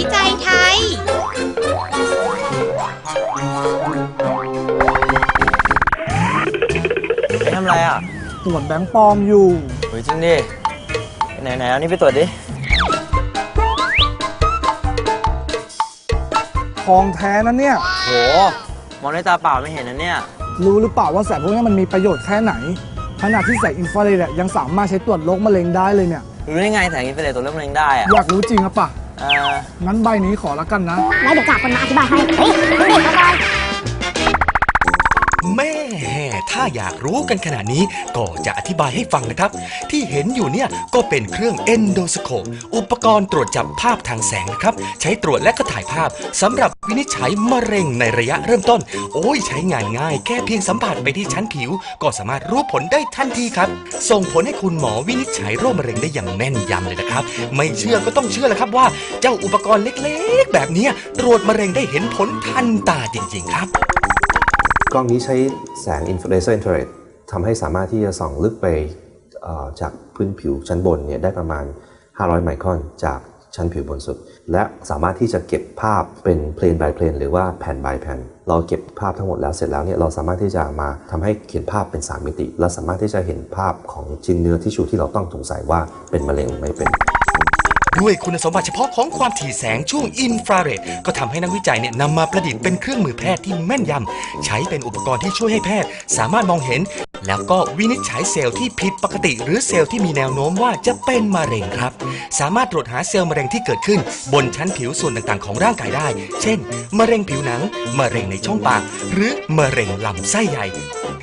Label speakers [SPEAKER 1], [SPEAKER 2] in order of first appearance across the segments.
[SPEAKER 1] วิจัยไทย
[SPEAKER 2] ไปทำอะไรอะ
[SPEAKER 3] ตรวจแบงค์ปลอมอยู่
[SPEAKER 2] เฮ้ยจริงดิ ไหนไหนๆเอานี่ไปตรวจดิ
[SPEAKER 3] ทองแท้นะเนี่ย
[SPEAKER 2] โห มองด้วยตาเปล่าไม่เห็นนะเนี่ย
[SPEAKER 3] รู้หรือเปล่าว่าแสงพวกนี้มันมีประโยชน์แค่ไหน ขนาดที่แสงอินฟราเรดอะยังสามารถใช้ตรวจโรคมะเร็งได้เลยเนี่ย
[SPEAKER 2] รู้ได้ไงแสงอินฟราเรดตัวเริ่มมะเร็งได้อะ
[SPEAKER 3] อยากรู้จริงอะปะ
[SPEAKER 2] อ่า
[SPEAKER 3] งั้นใบนี้ขอละกันนะ
[SPEAKER 4] แล้วเดี๋ยวจากคนมาอธิบายให้ เฮ้ยดูดิมาก่อน
[SPEAKER 5] แม่ถ้าอยากรู้กันขนาดนี้ก็จะอธิบายให้ฟังนะครับ ที่เห็นอยู่เนี่ยก็เป็นเครื่องเอนโดสโคปอุปกรณ์ตรวจจับภาพทางแสงนะครับ ใช้ตรวจและก็ถ่ายภาพสำหรับวินิจฉัยมะเร็งในระยะเริ่มต้น โอ้ยใช้งานง่าย แค่เพียงสัมผัสไปที่ชั้นผิว ก็สามารถรู้ผลได้ทันทีครับ ส่งผลให้คุณหมอวินิจฉัยโรคมะเร็งได้อย่างแม่นยำเลยนะครับ ไม่เชื่อก็ต้องเชื่อแหละครับว่า เจ้าอุปกรณ์เล็กๆ แบบนี้ตรวจมะเร็งได้เห็นผลทันตาจริง ๆ ครับ
[SPEAKER 6] กล้องนี้ใช้แสงอินฟราเรดอินฟราเรดทำให้สามารถที่จะส่องลึกไปจากพื้นผิวชั้นบนเนี่ยได้ประมาณ 500 ไมครอนจากชั้นผิวบนสุด และสามารถที่จะเก็บภาพเป็นเพลน by เพลนหรือว่าแผ่น by แผ่น เราเก็บภาพทั้งหมดแล้วเสร็จแล้วเนี่ยเราสามารถที่จะมาทำให้เขียนภาพเป็น 3 มิติ และสามารถที่จะเห็นภาพของชิ้นเนื้อทิชชูที่เราต้องสงสัยว่าเป็นมะเร็งหรือไม่เป็น
[SPEAKER 5] ด้วยคุณสมบัติเฉพาะของความถี่แสงช่วงอินฟราเรดก็ทำให้นักวิจัยเนี่ยนำมาประดิษฐ์เป็นเครื่องมือแพทย์ที่แม่นยำใช้เป็นอุปกรณ์ที่ช่วยให้แพทย์ สามารถมองเห็น แล้วก็วินิจฉัยเซลล์ที่ผิดปกติ หรือเซลล์ที่มีแนวโน้มว่าจะเป็นมะเร็งครับ สามารถตรวจหาเซลล์มะเร็งที่เกิดขึ้น บนชั้นผิวส่วนต่างๆ ของร่างกายได้ เช่น มะเร็งผิวหนัง มะเร็งในช่องปาก หรือมะเร็งลำไส้ใหญ่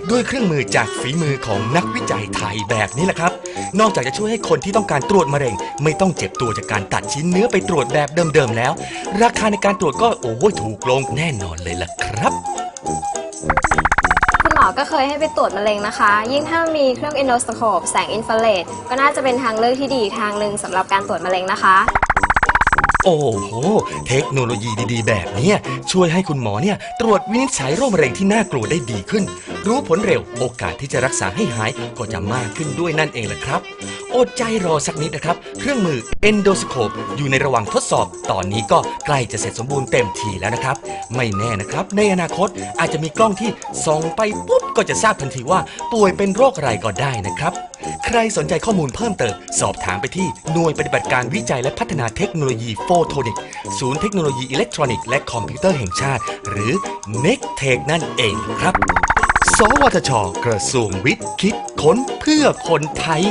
[SPEAKER 5] ด้วยเครื่องมือจากฝีมือของนักวิจัยไทยแบบนี้แหละครับ นอกจากจะช่วยให้คนที่ต้องการตรวจมะเร็ง ไม่ต้องเจ็บตัวจากการตัดชิ้นเนื้อไปตรวจแบบเดิมๆแล้ว ราคาในการตรวจก็โอ้ยถูกลงแน่นอนเลยล่ะครับ
[SPEAKER 7] คุณหมอก็เคยให้ไปตรวจมะเร็งนะคะ ยิ่งถ้ามีเครื่อง endoscope แสงอินฟราเรดก็น่าจะเป็นทางเลือกที่ดีทางหนึ่งสำหรับการตรวจมะเร็งนะคะ
[SPEAKER 5] โอ้โห เทคโนโลยีดีๆ แบบนี้ช่วยให้คุณหมอเนี่ยตรวจวินิจฉัยโรคมะเร็งที่น่ากลัวได้ดีขึ้น รู้ผลเร็วโอกาสที่จะรักษาให้หายก็จะมากขึ้นด้วยนั่นเองแหละครับ อดใจรอสักนิดนะครับ เครื่องมือ endoscope อยู่ในระหว่างทดสอบ ตอนนี้ก็ใกล้จะเสร็จสมบูรณ์เต็มทีแล้วนะครับ ไม่แน่นะครับ ในอนาคตอาจจะมีกล้องที่ส่องไปปุ๊บก็จะทราบทันทีว่าป่วยเป็นโรคอะไรก็ได้นะครับ ใครสนใจข้อมูลเพิ่มเติม สอบถามไปที่หน่วยปฏิบัติการวิจัยและพัฒนาเทคโนโลยีโฟโทนิกศูนย์เทคโนโลยีอิเล็กทรอนิกส์และคอมพิวเตอร์แห่งชาติ หรือ n e c t e c h นั่นเองครับ สวทช กระทรวงวิทย์คิดค้นเพื่อคนไทย